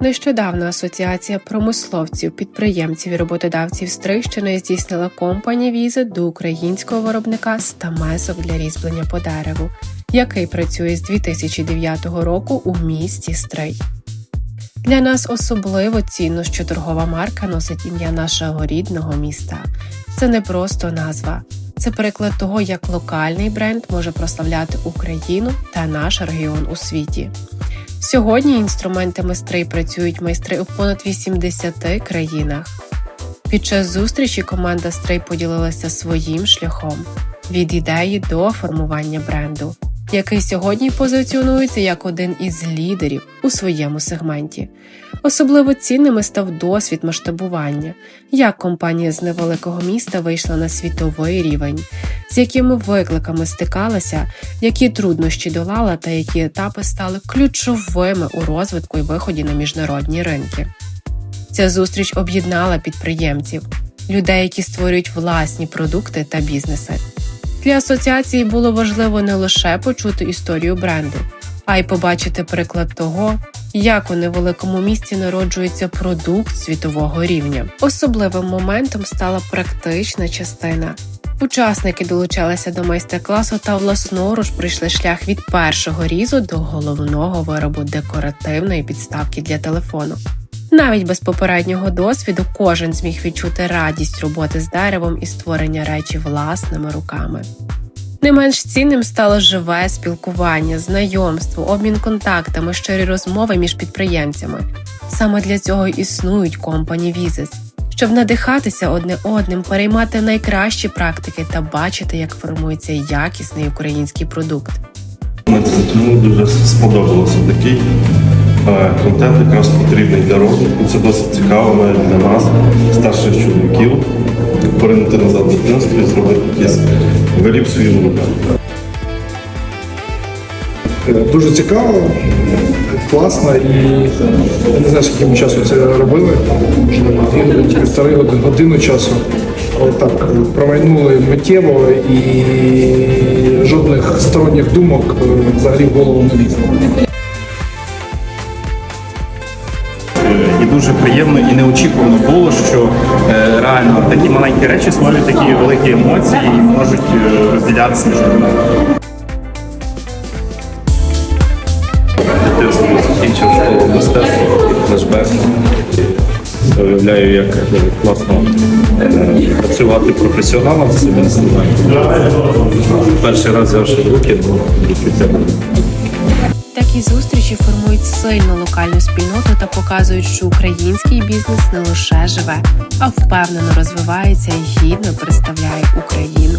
Нещодавно Асоціація промисловців, підприємців і роботодавців Стрийщини здійснила компанія візит до українського виробника стамесок для різьблення по дереву, який працює з 2009 року у місті Стрий. Для нас особливо цінно, що торгова марка носить ім'я нашого рідного міста. Це не просто назва, це приклад того, як локальний бренд може прославляти Україну та наш регіон у світі. Сьогодні інструментами стрий працюють майстри у понад 80 країнах. Під час зустрічі команда Стрей поділилася своїм шляхом від ідеї до формування бренду, який сьогодні позиціонується як один із лідерів у своєму сегменті. Особливо цінними став досвід масштабування, як компанія з невеликого міста вийшла на світовий рівень, з якими викликами стикалася, які труднощі долала та які етапи стали ключовими у розвитку і виході на міжнародні ринки. Ця зустріч об'єднала підприємців, людей, які створюють власні продукти та бізнеси. Для асоціації було важливо не лише почути історію бренду, а й побачити приклад того, як у невеликому місті народжується продукт світового рівня. Особливим моментом стала практична частина. Учасники долучалися до майстер-класу та власноруч пройшли шлях від першого різу до головного виробу декоративної підставки для телефону. Навіть без попереднього досвіду кожен зміг відчути радість роботи з деревом і створення речі власними руками. Не менш цінним стало живе спілкування, знайомство, обмін контактами, щирі розмови між підприємцями. Саме для цього існують компані Візис, щоб надихатися одне одним, переймати найкращі практики та бачити, як формується якісний український продукт. Тому дуже сподобалося. Такий е, контент якраз потрібний для розвитку. Це досить цікаво навіть для нас, старших чоловіків, своїм. Е, Дуже цікаво, класно і я не знаю, скільки ми часу це робили. Півтори години, годину часу. Але так е, промайнули миттєво і жодних сторонніх думок е, взагалі в голову не лізло. І дуже приємно і неочікувано було, що е, реально такі маленькі речі створюють такі великі емоції і можуть е, розділятися між людьми. Дитинство закінчив школу мистецтва флешбек. Уявляю, як класно е, працювати професіоналом з цим інструментом. Перший раз взявши в руки, ну, відчуття. Такі зустрічі формують сильну локальну спільноту та показують, що український бізнес не лише живе, а впевнено розвивається і гідно представляє Україну.